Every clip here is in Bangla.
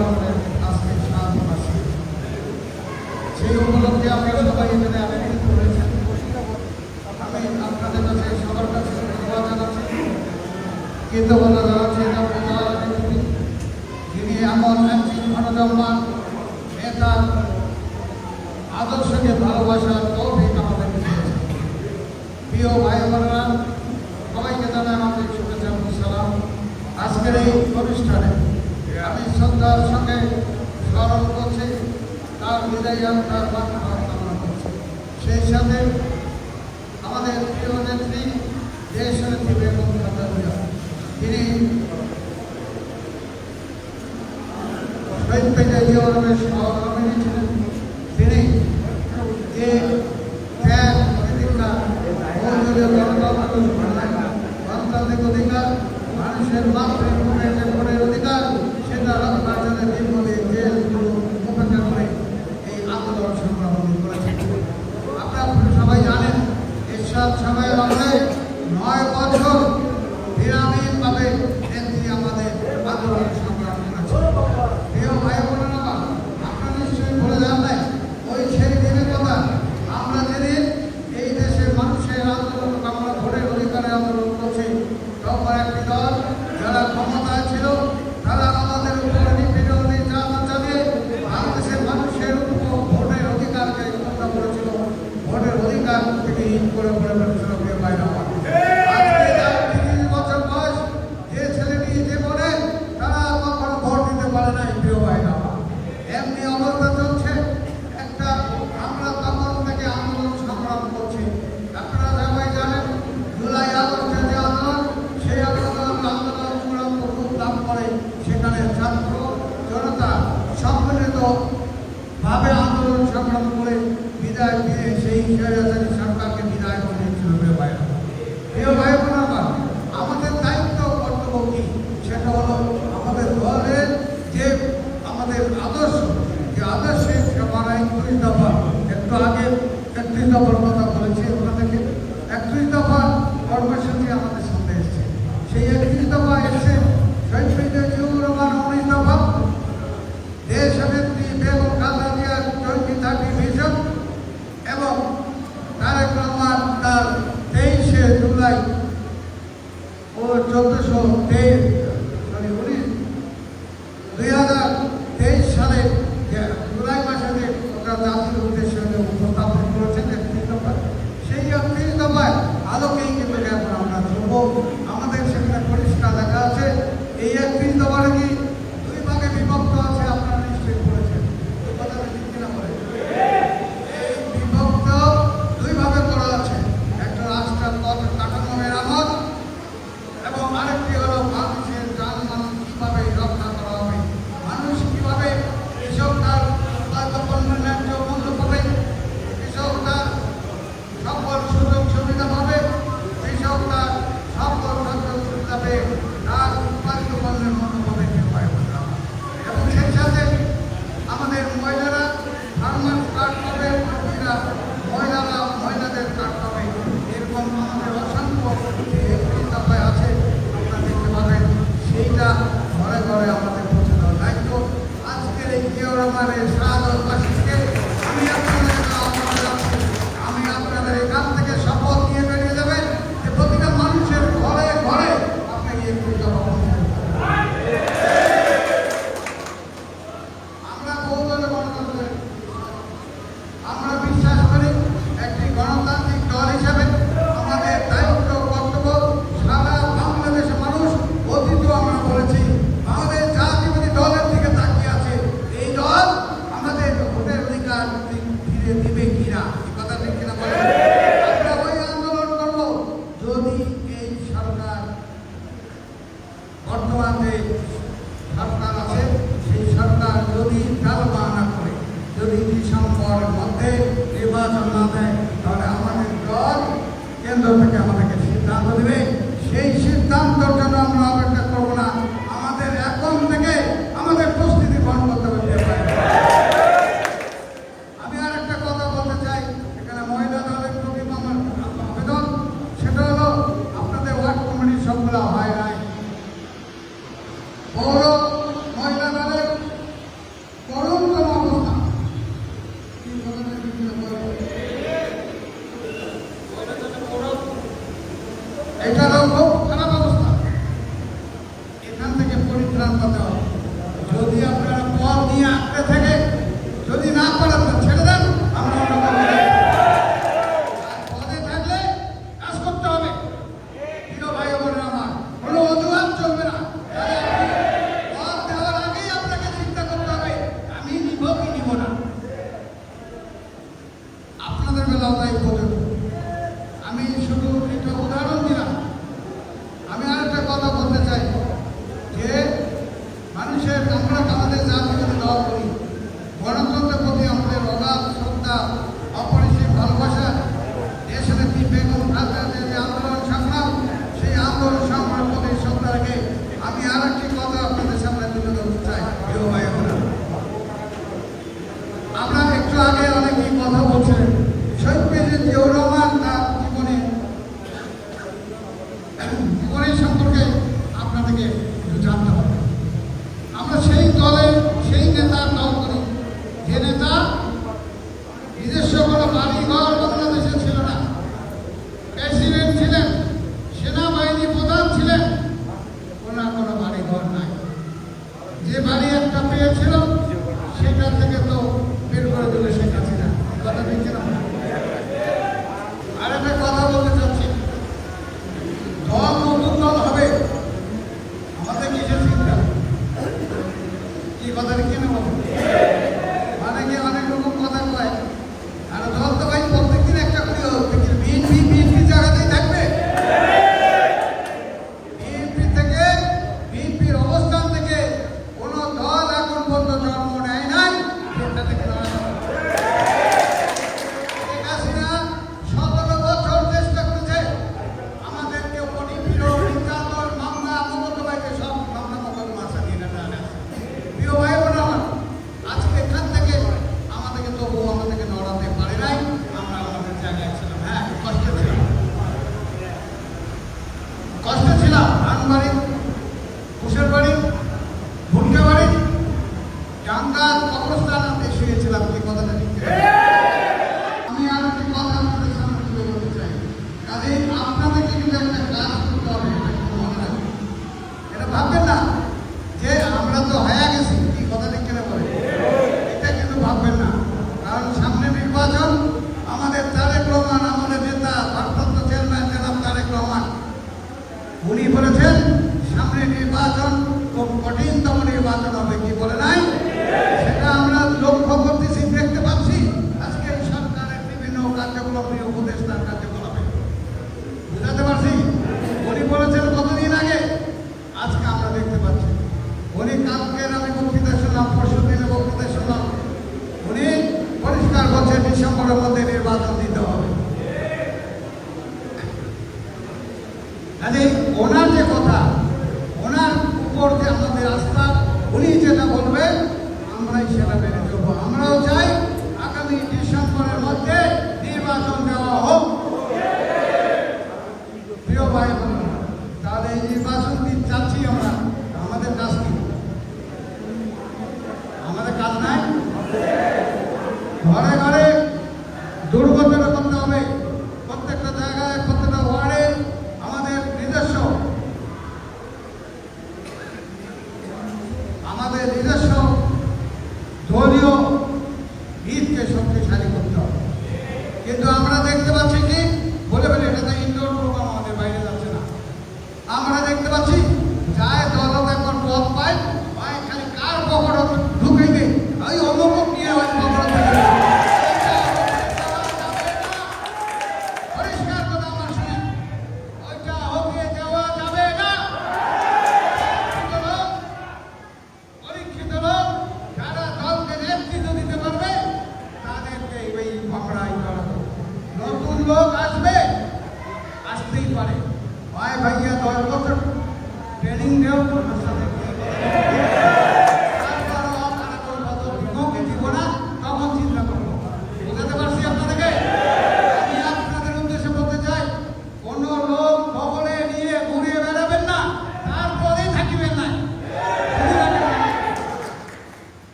সম্মেলনের আজকে সাহায্য আছে সেই উপলক্ষে আপনারা সবাই এখানে আবেদন করেছেন আমি আপনাদের কাছে সবার কাছে ধন্যবাদ জানাচ্ছি কৃতজ্ঞতা জানাচ্ছি যিনি এমন একজন ভারতম্মান নেতা আদর্শকে ভালোবাসার তৌফিক আমাদের প্রিয় ভাই বোনেরা সবাইকে জানাই আমাদের শুভেচ্ছা সালাম আজকের এই অনুষ্ঠানে আমি শ্রদ্ধার সঙ্গে স্মরণ করছি, তার বিদায় তার বার্তা কামনা করছি। সেই সাথে আমাদের প্রিয় নেত্রী দেশনেত্রী বেগম খাতা তিনি পেটে মানুষের মাত্র সেটা তার জন্য দীর্ঘদিন জেল অপেক্ষা করে এই আন্দোলন সংগ্রাম করেছেন আপনারা সবাই জানেন, এরশাদ সবাই আমলে নয় বছর চোদ্দশো তেইশ সরকার আছে সেই সরকার যদি কাল বাহানা করে যদি ডিসেম্বরের মধ্যে নির্বাচন না দেয় রাস্তা, উনি যেটা বলবেন আমরাই সেটা মেনে চলব। আমরাও চাই আগামী ডিসেম্বরের মধ্যে নির্বাচন দেওয়া হোক। প্রিয় ভাই বোনেরা, তাহলে এই নির্বাচন দিন চাচ্ছি আমরা। আমাদের কাজ কি? আমাদের কাজ নাই? ঘরে ঘরে দুর্গতের পরিষ্কার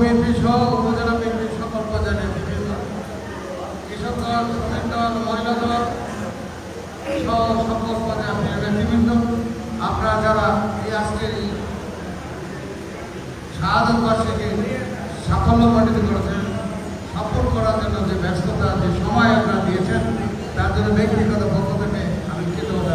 বিএনপি সহ উপজেলা বিএনপি সকল পর্যায়ে বিভিন্ন। কৃষক দল মহিলা দল সহ সকল পর্যায়ে নেতৃবৃন্দ আপনারা যারা এই আজকের এই সফল করার জন্য যে ব্যস্ততা, যে সময় আপনারা দিয়েছেন, তার জন্য ব্যক্তিগত পক্ষ থেকে আমি কৃতজ্ঞতা